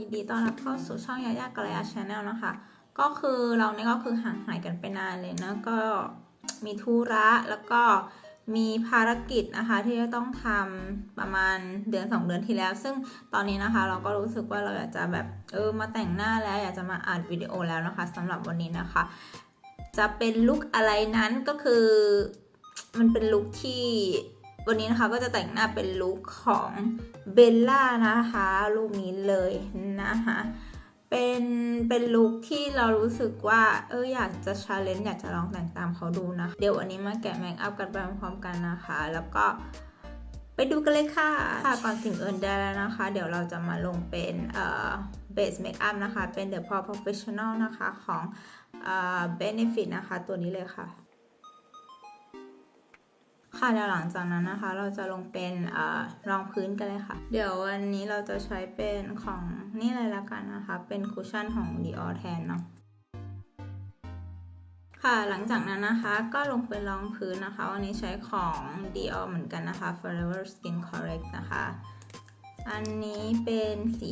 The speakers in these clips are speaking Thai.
ยินดีต้อนรับเข้าสู่ช่องยายากระยาชาแนลนะคะ ก็คือเราเนี่ยก็คือห่างหายกันไปนานเลยนะ ก็มีธุระแล้วก็มีภารกิจนะคะที่จะต้องทำประมาณเดือน 2 เดือนที่แล้ว ซึ่งตอนนี้นะคะ เราก็รู้สึกว่าเราอยากจะแบบเออมาแต่งหน้าแล้ว อยากจะมาอัดวิดีโอแล้วนะคะสำหรับวันนี้นะคะ จะเป็นลุคอะไรนั้นก็คือมันเป็นลุคที่ วันนี้นะคะก็จะแต่งหน้าเป็นลุคของเบลล่านะคะลุคนี้เลยนะคะเป็นเป็นลุคที่เรารู้สึกว่าเอออยากจะชาเลนจ์อยากจะลองแต่งตามเขาดูนะ เดี๋ยววันนี้มาแกะเมคอัพกันไปพร้อมกันนะคะ แล้วก็ไปดูกันเลยค่ะค่ะก่อนสิ่งอื่นใดแล้วนะคะ เดี๋ยวเราจะมาลงเป็นเอ่อเบสเมคอัพนะคะ เป็น The Pro Professional นะคะของเอ่อ Benefit นะคะตัวนี้เลยค่ะ ค่ะเดี๋ยวหลังจากนั้นนะคะ เราจะลงเป็นอรองพื้นกันเลยค่ะ เดี๋ยววันนี้เราจะใช้เป็นของนี่เลยละกันนะคะ เป็นคุชชั่นของ Dior แทนเนาะค่ะหลังจากนั้นนะคะก็ลงเป็นรองพื้นนะคะ วันนี้ใช้ของ Dior เหมือนกันนะคะ Forever Skin Correct นะคะ อันนี้เป็นสี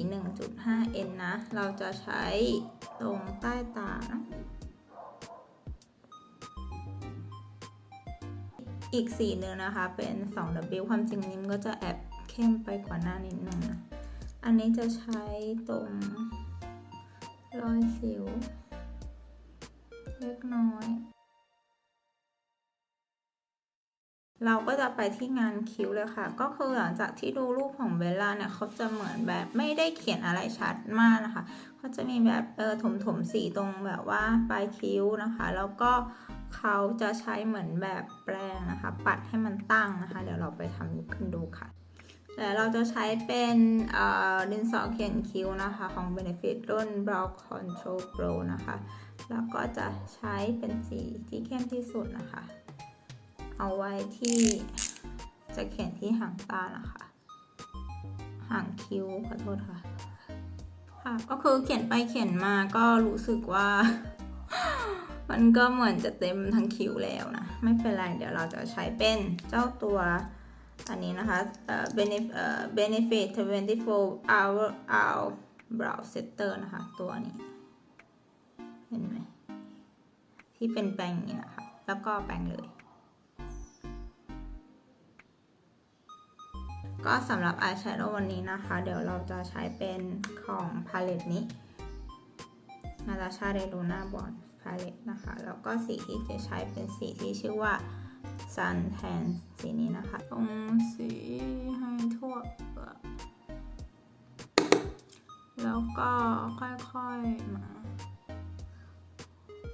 1.5N นะ เราจะใช้ตรงใต้ตานะ อีกสีหนึ่งนะคะ เป็น 2W ความจริงนี้มันก็จะแอบเข้มไปกว่าหน้านิดนึงนะ อันนี้จะใช้ตรงรอยสิว เล็กน้อย เราก็จะไปที่งานคิ้วเลยค่ะ ก็คือหลังจากที่ดูรูปของเบลล่าเนี่ยเขาจะเหมือนแบบไม่ได้เขียนอะไรชัดมากนะคะเขาจะมีแบบเออถมถมๆสีตรงแบบว่าปลายคิ้วนะคะ แล้วก็ เขาจะใช้เหมือนแบบแปรงนะคะ ปัดให้มันตั้งนะคะ เดี๋ยวเราไปทำกันดูค่ะแต่เราจะใช้เป็นดินสอเขียนคิ้วนะคะ ของ Benefit รุ่น Brow Control Pro นะคะ แล้วก็จะใช้เป็นสีที่เข้มที่สุดนะคะ เอาไว้ที่จะเขียนที่หางตานะคะ หางคิ้วขอโทษค่ะ ค่ะ ก็คือเขียนไปเขียนมาก็รู้สึกว่า มันก็เหมือนจะเต็มทั้งคิ้วแล้วนะ ไม่เป็นไร เดี๋ยวเราจะใช้เป็นเจ้าตัวอันนี้นะคะเอ่อ benefit เอ่อ benefit 24 hour hour brow setter นะคะ ตัวนี้ เห็นไหม ที่เป็นแปรงนี้นะคะ แล้วก็แปรงเลย ก็สำหรับอายแชโดว์วันนี้นะคะ เดี๋ยวเราจะใช้เป็นของพาเลตนี้นาตาชาเดลูน่าบอนาเลตนะคะ แล้วก็สีที่จะใช้เป็นสีที่ชื่อว่า Sun Tan สีนี้นะคะตรงสีให้ทั่วแล้วก็ค่อยๆมา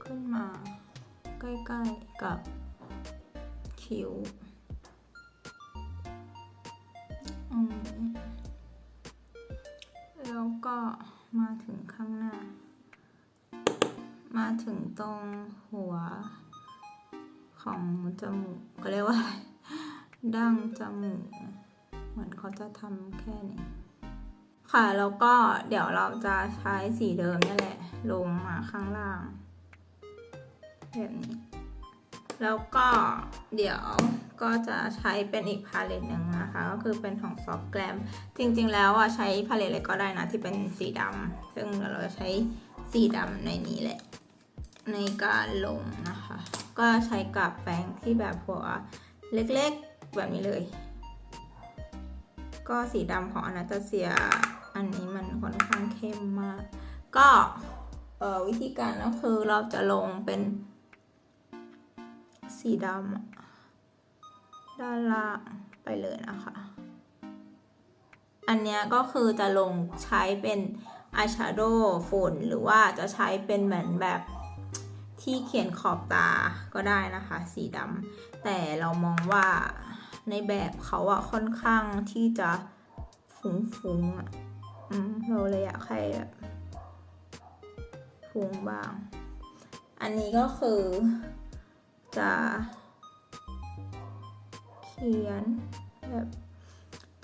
ขึ้นมา ใกล้ๆกับคิ้ว ถึงตรงหัว ของจมูกก็เรียกว่าดั้งจมูก เหมือนเขาจะทำแค่นี้ ค่ะแล้วก็เดี๋ยวเราจะใช้สีเดิมนี่แหละ ลงมาข้างล่าง แบบนี้ แล้วก็เดี๋ยวก็จะใช้เป็นอีกพาเลตหนึ่งนะคะ ก็คือเป็นของซอฟแกรมจริงๆ แล้วอะใช้พาเลตอะไรก็ได้นะที่เป็นสีดำซึ่งเดี๋ยวเราจะใช้สีดำในนี้แหละ ในการลงนะคะ ก็ใช้กับแป้งที่แบบหัวเล็กๆแบบนี้เลย ก็สีดำของอนาตาเซียอันนี้มันค่อนข้างเข้มมาก ก็วิธีการก็คือเราจะลงเป็น สีดำด้านล่างไปเลยนะคะ อันนี้ก็คือจะลงใช้เป็นอายแชโดว์ฝุ่นหรือว่าจะใช้เป็นเหมือนแบบ ที่เขียนขอบตาก็ได้นะคะ สีดำแต่เรามองว่าในแบบเขาอะค่อนข้างที่จะฟุ้งๆอะอืมเราเลยอยากให้แบบฟุ้งบ้าง อันนี้ก็คือจะเขียนแบบ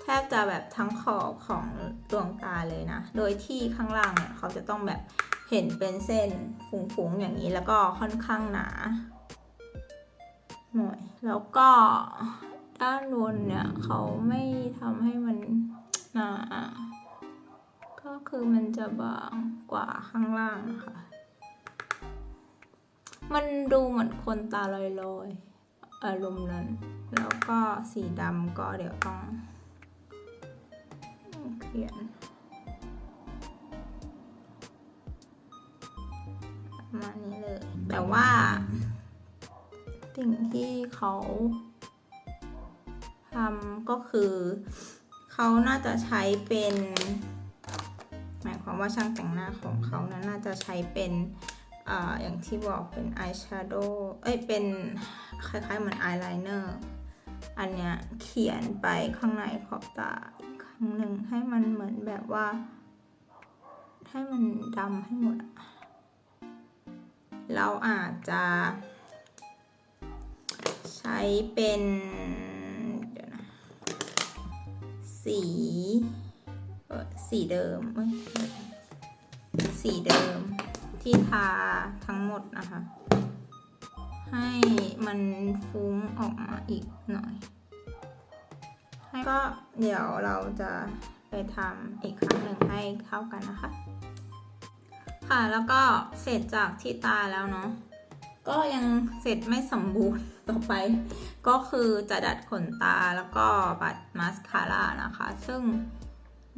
แทบจะแบบทั้งขอบของดวงตาเลยนะ โดยที่ข้างล่างเนี่ยเขาจะต้องแบบ เห็นเป็นเส้นฟุ้งๆอย่างนี้แล้วก็ค่อนข้างหนาหน่อยแล้วก็ด้านบนเนี่ยเขาไม่ทำให้มันหนาก็คือมันจะบางกว่าข้างล่างนะคะมันดูเหมือนคนตาลอยๆอารมณ์นั้น แล้วก็สีดำก็เดี๋ยวต้องเขียน แต่ว่า สิ่งที่เขาทำก็คือ เขาน่าจะใช้เป็น หมายความว่าช่างแต่งหน้าของเขานะน่าจะใช้เป็นออย่างที่บอกเป็นอายแชโดว์เอ้ย เป็นคล้ายๆเหมือนอายไลเนอร์ อันเนี้ยเขียนไปข้างในขอบตาอีกครั้งหนึ่งให้มันเหมือนแบบว่า ให้มันดำให้หมดอะ เราอาจจะ ใช้เป็นเดี๋ยวนะสีสีเดิม สีเดิมที่ทาทั้งหมดนะคะ ให้มันฟุ้งออกมาอีกหน่อย ให้ก็เดี๋ยวเราจะไปทำอีกครั้งหนึ่งให้เข้ากันนะคะ ค่ะ แล้วก็เสร็จจากที่ตาแล้วเนาะ ก็ยังเสร็จไม่สมบูรณ์ต่อไป ก็คือจะดัดขนตาแล้วก็ปัดมาสคาร่านะคะ ซึ่ง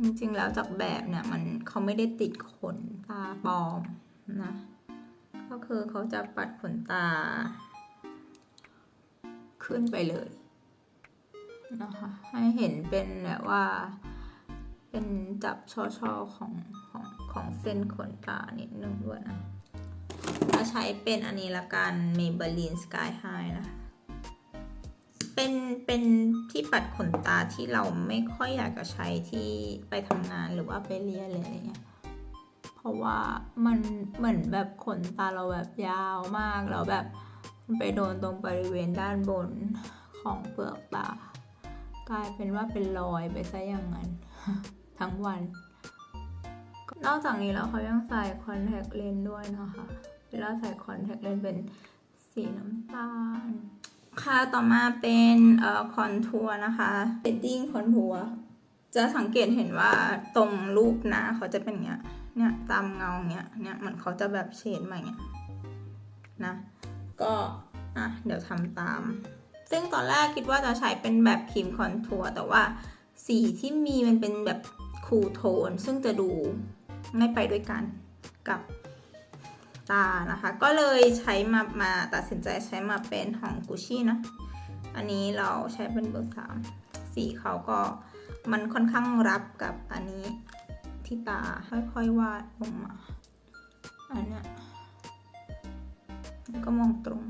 จริงๆ แล้วจากแบบเนี่ยมันเขาไม่ได้ติดขนตาปลอมนะ ก็คือเขาจะปัดขนตา ขึ้นไปเลยนะคะให้เห็นเป็นแบบว่า เป็นจับช่อๆของของ ของเส้นขนตานิดนึงด้วยนะถ้าใช้เป็นอันนี้ละกัน Maybelline Sky High นะคะเป็น เป็นที่ปัดขนตาที่เราไม่ค่อยอยากจะใช้ที่ไปทำงานหรือว่าไปเรียนเลยอะไรเงี้ย เพราะว่ามันเหมือนแบบขนตาเราแบบยาวมากแล้วแบบมันไปโดนตรงบริเวณด้านบนของเปลือกตา กลายเป็นว่าเป็นรอยไปซะอย่างนั้น ทั้งวัน นอกจากนี้แล้วเขายังใส่คอนแทคเลนส์ด้วยนะคะเวลาใส่คอนแทคเลนส์เป็นสีน้ำตาล ค่ะต่อมาเป็นเอ่อคอนทัวร์นะคะเ e ดดิ้งคอนทัวร์จะสังเกตเห็นว่าตรงรูปหน้าเขาจะเป็นเงี้ย เนี่ยตามเงาเงี้ย เนี่ยเหมือนเขาจะแบบเฉดมาเงี้ยนะ ก็อะเดี๋ยวทำตาม ซึ่งตอนแรกคิดว่าจะใช้เป็นแบบครีมคอนทัวร์แต่ว่าสีที่มีมันเป็นแบบคูลโทน ซึ่งจะดู ไม่ไปด้วยกันกับตานะคะ ก็เลยใช้มามาตัดสินใจใช้มาเป็นของกุชชี่นะ อันนี้เราใช้เป็นเบอร์สามสีเขาก็มันค่อนข้างรับกับอันนี้ที่ตาค่อยๆวาดลงมา อันเนี้ยแล้วก็มองตรง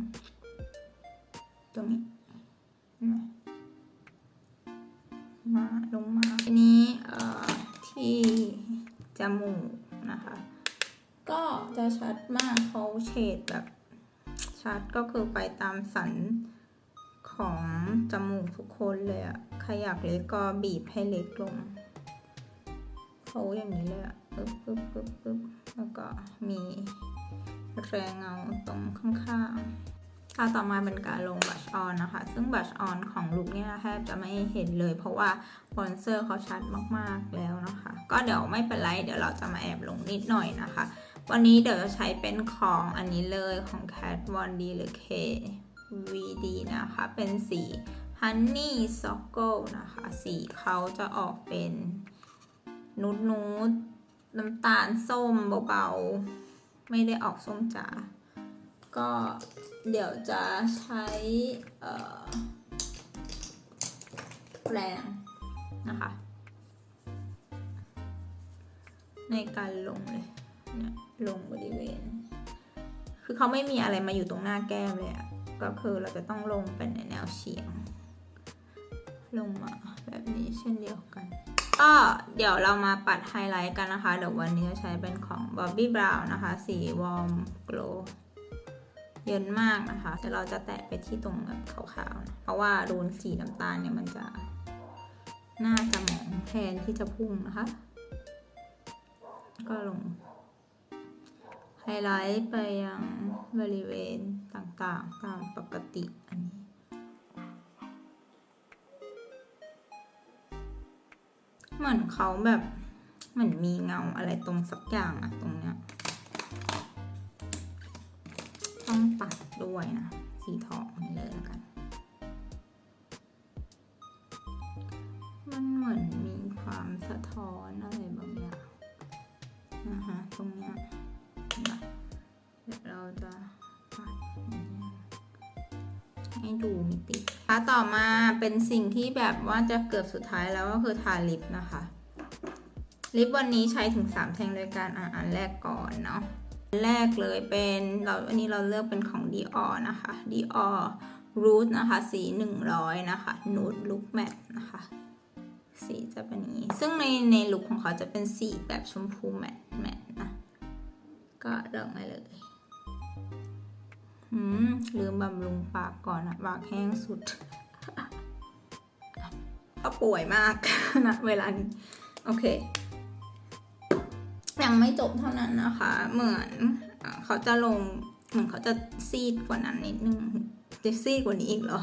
ตรงนี้มาลงมา จมูกนะคะ ก็จะชัดมากเขาเฉดแบบชัดก็คือไปตามสันของจมูกทุกคนเลยอะใครอยากเล็กก็บีบให้เล็กลงเขาอย่างนี้เลยอะปึ๊บปึ๊บปึ๊บปึ๊บแล้วก็มีแรงเงาตรงข้างๆ ถ้าต่อมาเป็นการลงบัชออนนะคะ ซึ่งบัชออนของลุคเนี่ยแทบจะไม่เห็นเลย เพราะว่าบอนเซอร์เขาชัดมากๆแล้วนะคะ ก็เดี๋ยวไม่เป็นไร เดี๋ยวเราจะมาแอบลงนิดหน่อยนะคะ วันนี้เดี๋ยวจะใช้เป็นของอันนี้เลยของ Cat Von D หรือ K VD นะคะ เป็นสี Honey s o c k l e นะคะ สีเขาจะออกเป็นนูดนูดๆน้ำตาลส้มเบาๆ ไม่ได้ออกส้มจ๋า ก็เดี๋ยวจะใช้เอ่อแรงนะคะ ในการลงเลยเนี่ยลงบริเวณ คือเขาไม่มีอะไรมาอยู่ตรงหน้าแก้มเลยอะก็คือเราจะต้องลงเป็นในแนวเฉียง ลงมาแบบนี้เช่นเดียวกัน ก็เดี๋ยวเรามาปัดไฮไลท์กันนะคะ เดี๋ยววันนี้จะใช้เป็นของ Bobbi Brown นะคะ สีวอร์มโกล เย็นมากนะคะแต่เราจะแตะไปที่ตรงแบบขาวๆนะเพราะว่าโดนสีน้ำตาลเนี่ยมันจะน่าจะหมองแทนที่จะพุ่งนะคะ ก็ลงไฮไลท์ไปยังบริเวณต่างๆ ตามปกติอันนี้เหมือนเขาแบบเหมือนมีเงาอะไรตรงสักอย่างอะตรงเนี้ย ด้วยนะ สีทองนี่เลยแล้วกัน มันเหมือนมีความสะท้อนอะไรบางอย่างนะคะตรงเนี้ยเดี๋ยวเราจะปัดให้ดูมิติค่ะต่อมาเป็นสิ่งที่แบบว่าจะเกือบสุดท้ายแล้วก็คือทาลิปนะคะ ลิปวันนี้ใช้ถึง 3 แท่งด้วยกันอะอันแรกก่อนเนาะ แรกเลยเป็นเราอันนี้เราเลือกเป็นของ Dior นะคะ Dior Root นะคะ สี 100 นะคะ Nude Look Matte นะคะ สีจะเป็นอย่างนี้ ซึ่งในในลุคของเขาจะเป็นสีแบบชมพูแมตแมตนะ ก็เลือกได้เลยืมลืมบำรุงปากก่อนอะปากแห้งสุดก็ป่วยมากนะเวลานี้ โอเค ยังไม่จบเท่านั้นนะคะ เหมือนอเขาจะลงเหมือนเขาจะซีดกว่านั้นนิดนึงจะซีดกว่านี้อีกเหรอ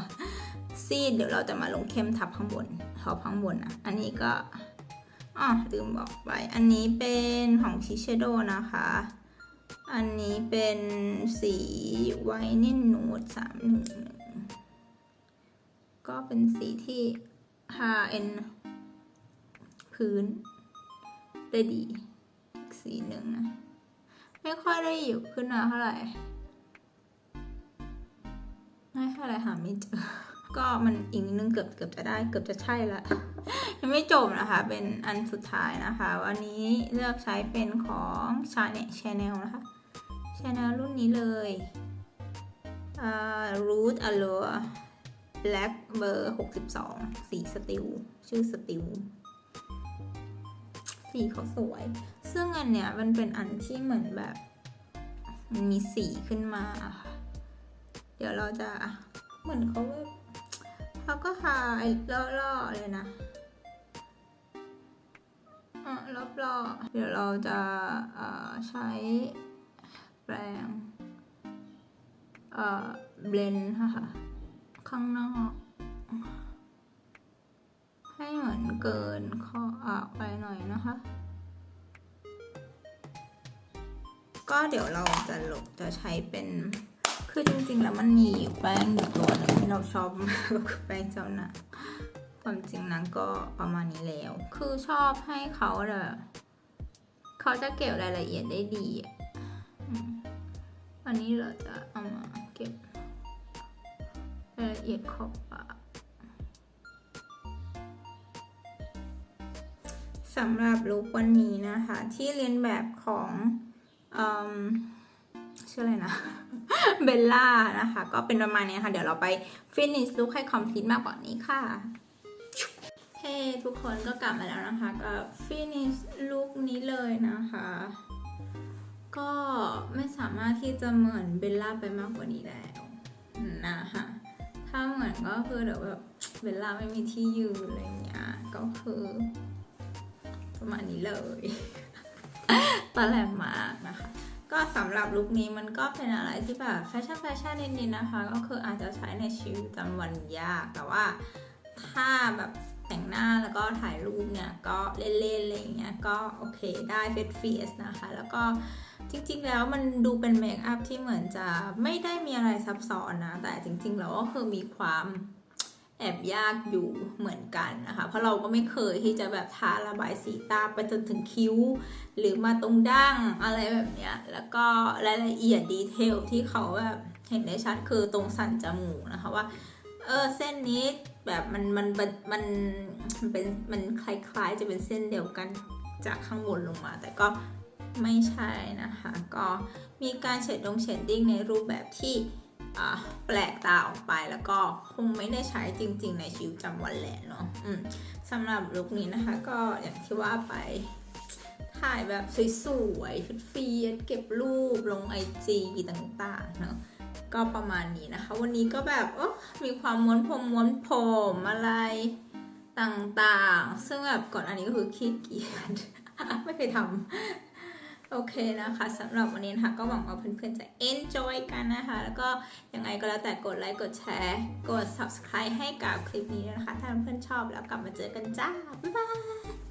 ซีดเดี๋ยวเราจะมาลงเข้มทับข้างบนท็อปข้างบนนะอันนี้ก็อ๋อลืมบอกไป อันนี้เป็นของชิเชโดนะคะ อันนี้เป็นสีไวนิ่นูดสามหนึ่งหนึ่งก็เป็นสีที่ทาเอ็นพื้นได้ดี สีหนึ่งนะ ไม่ค่อยได้อยู่ขึ้นมาเท่าไหร่ ไม่เท่าไหร่หาไม่เจอ ก็มันอีกนิดนึงเกือบเกือบจะได้เกือบจะใช่ละ ยังไม่จบนะคะ เป็นอันสุดท้ายนะคะ วันนี้เลือกใช้เป็นของชาเนชาแนลนะคะชาแนลรุ่นนี้เลยอ่า Root Allure Black เบอร์62 สีสติล ชื่อสติลสีเขาสวย ซึ่งอันเนี้ยมันเป็นอันที่เหมือนแบบมันมีสีขึ้นมาค่ะ เดี๋ยวเราจะเหมือนเขาเขาก็ทาไอ้ล่อๆเลยนะอะรอบๆเดี๋ยวเราจะเอ่อใช้แปรงเอ่อเบลนค่ะข้างนอก ให้เหมือนเกินข้อออกไปหน่อยนะคะ ก็เดี๋ยวเราจะลบจะใช้เป็น คือจริงๆ แล้วมันมีแป้งอยู่ตัวหนึงที่เราชอบมากก็คือแป้งเจ้าหน้าความจริงนั้นก็ประมาณนี้แล้ว คือชอบให้เขาแบบเขาจะเก็บรายละเอียดได้ดีอันนี้เราจะเอามาเก็บรายละเอียดขอบปากสำหรับลุควันนี้นะคะ ที่เรียนแบบของ ชื่ออะไรนะเบลล่านะคะ ก็เป็นประมาณนี้ค่ะ เดี๋ยวเราไปฟินิชลุคให้คอมพลีทมากกว่านี้ค่ะเฮ้ทุกคนก็กลับมาแล้วนะคะ กับฟินิชลุคนี้เลยนะคะ ก็ไม่สามารถที่จะเหมือนเบลล่าไปมากกว่านี้แล้วนะคะถ้าเหมือนก็คือเดี๋ยวแบบเบลล่าไม่มีที่ยืนอะไรอย่างเงี้ยก็คือประมาณนี้เลย ตอนแรกมากนะคะ ก็สำหรับลุคนี้มันก็เป็นอะไรที่แบบแฟชั่นแฟชั่นนิดๆนะคะ ก็คืออาจจะใช้ในชีวิตประจำวันยาก แต่ว่าถ้าแบบแต่งหน้าแล้วก็ถ่ายรูปเนี่ยก็เล่นๆอะไรอย่างเงี้ยก็โอเคได้เฟสเฟสนะคะ แล้วก็จริงๆแล้วมันดูเป็นเมคอัพที่เหมือนจะไม่ได้มีอะไรซับซ้อนนะ แต่จริงๆแล้วก็คือมีความ แอบยากอยู่เหมือนกันนะคะ เพราะเราก็ไม่เคยที่จะแบบทาระบายสีตาไปจนถึงคิ้ว หรือมาตรงดั้งอะไรแบบเนี้ย แล้วก็รายละเอียดดีเทลที่เขาแบบเห็นได้ชัดคือตรงสันจมูกนะคะว่าเออเส้นนี้แบบมันมันมันมันเป็นมันคล้ายๆ จะเป็นเส้นเดียวกันจากข้างบนลงมา แต่ก็ไม่ใช่นะคะ ก็มีการเฉดดงเฉดดิ้งในรูปแบบที่ แปลกตาออกไปแล้วก็คงไม่ได้ใช้จริง ๆ ในชีวิตประจำวันแหละเนาะสำหรับลุคนี้นะคะ ก็อย่างที่ว่าไปถ่ายแบบสวยๆฟีดเก็บรูปลงไอจีต่างๆเนาะก็ประมาณนี้นะคะ วันนี้ก็แบบโอ้มีความม้วนผมม้วนผมอะไรต่างๆ ซึ่งแบบก่อนอันนี้ก็คือขี้เกียจไม่เคยทำ โอเคนะคะสำหรับวันนี้นะคะก็หวังว่าเพื่อนๆจะ enjoy กันนะคะ แล้วก็ยังไงก็แล้วแต่กดไลค์กดแชร์กด subscribe ให้กับคลิปนี้นะคะ ถ้าเพื่อนๆชอบแล้วกลับมาเจอกันจ้า บ๊ายบาย